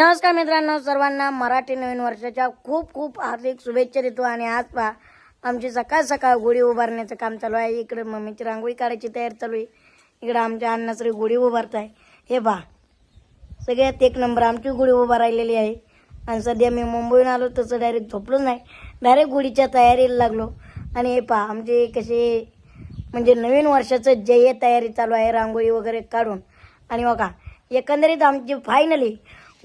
नमस्कार मित्रांनो सर्वांना मराठी नवीन वर्षाच्या खूप खूप हार्दिक शुभेच्छा देतो आणि आज पहा आमची सकाळ सकाळ गुढी उभारण्याचं काम चालू आहे. इकडे मम्मीची रांगोळी काढायची तयारी चालू आहे. इकडे आमच्या अन्नासरी गुढी उभारत आहे हे पहा सगळ्यात एक नंबर आमची गुढी उभा राहिलेली आहे. आणि सध्या मी मुंबईहून आलो तसं डायरेक्ट झोपलो नाही. डायरेक्ट गुढीच्या तयारीला लागलो. आणि हे पहा आमचे कसे म्हणजे नवीन वर्षाचं जय तयारी चालू आहे रांगोळी वगैरे काढून. आणि बघा एकंदरीत आमची फायनली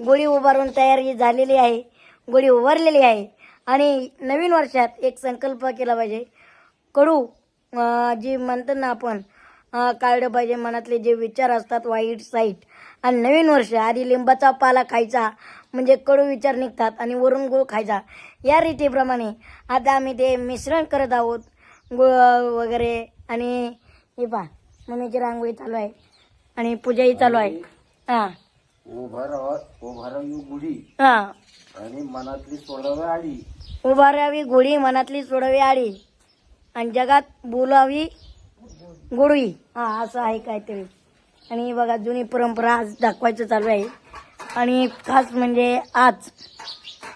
गोळी उभारून तयारी झालेली आहे गोळी उभारलेली आहे. आणि नवीन वर्षात एक संकल्प केला पाहिजे. कडू जी म्हणतो ना आपण काढलं पाहिजे मनातले जे विचार असतात वाईट साईट. आणि नवीन वर्ष आधी लिंबाचा पाला खायचा म्हणजे कडू विचार निघतात आणि वरून गुळ खायचा. या रीतीप्रमाणे आता आम्ही ते मिश्रण करत आहोत गुळ वगैरे आणि हे पहा मम्मीची रांगोळी चालू आहे आणि पूजाही चालू आहे. हां. उभा राहा उभा राहावी गुढी. हां. आणि मनातली सोडावी आडी. उभारावी गोळी मनातली सोडावी आडी. आणि जगात बोलावी गोळी हा असं आहे काहीतरी. आणि बघा जुनी परंपरा आज दाखवायचं चालू आहे. आणि खास म्हणजे आज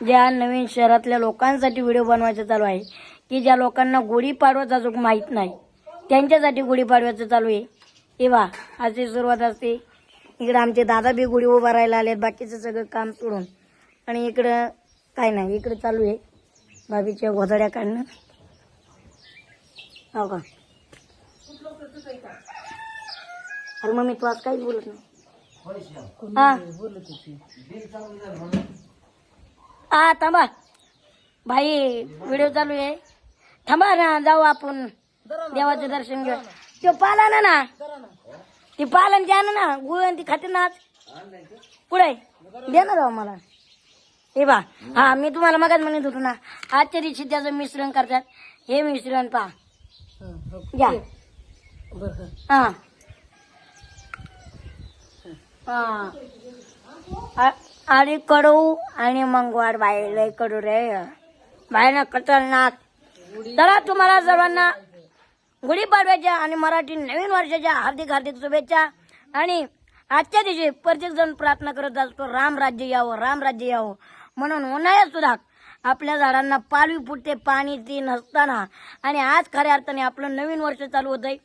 ज्या नवीन शहरातल्या लोकांसाठी व्हिडिओ बनवायचं चालू आहे की ज्या लोकांना गुढीपाडवाचा जो माहीत नाही त्यांच्यासाठी गुढीपाडव्याचं चालू आहे. हे बा अशी सुरुवात असते. इकडं आमचे दादा बी गुढी उभा राहायला आलेत बाकीचं सगळं काम सोडून. आणि इकडं काय नाही इकडं चालू आहे. भाभीच्या घोदड्या काढणं. हो का? अरे मम्मी तू आज काहीच बोलत नाही. हा. हा थांबा. भाई व्हिडिओ चालू आहे. थांबा ना जाऊ आपण. देवाचं दर्शन घेऊ तो पाला ना ना. ती पालन द्या ना ना गुळ आणि ती खाते ना पुढे दे ना राव मला. हे बा हा मी तुम्हाला मगाच म्हणत होतो ना आजच्या दिवशी त्याचं मिश्रण करतात. हे मिश्रण पहा. घ्या हा. हा. आणि कडू आणि मंगवाड बाई लय कडू रे. बाय ना खतरनाक चला तुम्हाला सर्वांना गुढीपाडव्याच्या आणि मराठी नवीन वर्षाच्या हार्दिक हार्दिक शुभेच्छा. आणि आजच्या दिवशी प्रत्येक जण प्रार्थना करत असतो राम राज्य यावं राम राज्य यावं. म्हणून उन्हाळ्यात सुद्धा आपल्या झाडांना पालवी फुटते पाणी ती नसताना. आणि आज खऱ्या अर्थाने आपलं नवीन वर्ष चालू होत आहे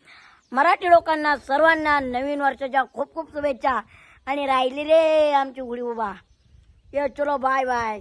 मराठी लोकांना सर्वांना नवीन वर्षाच्या खूप खूप शुभेच्छा. आणि राहिली रे आमची गुढी उभा ये चलो बाय बाय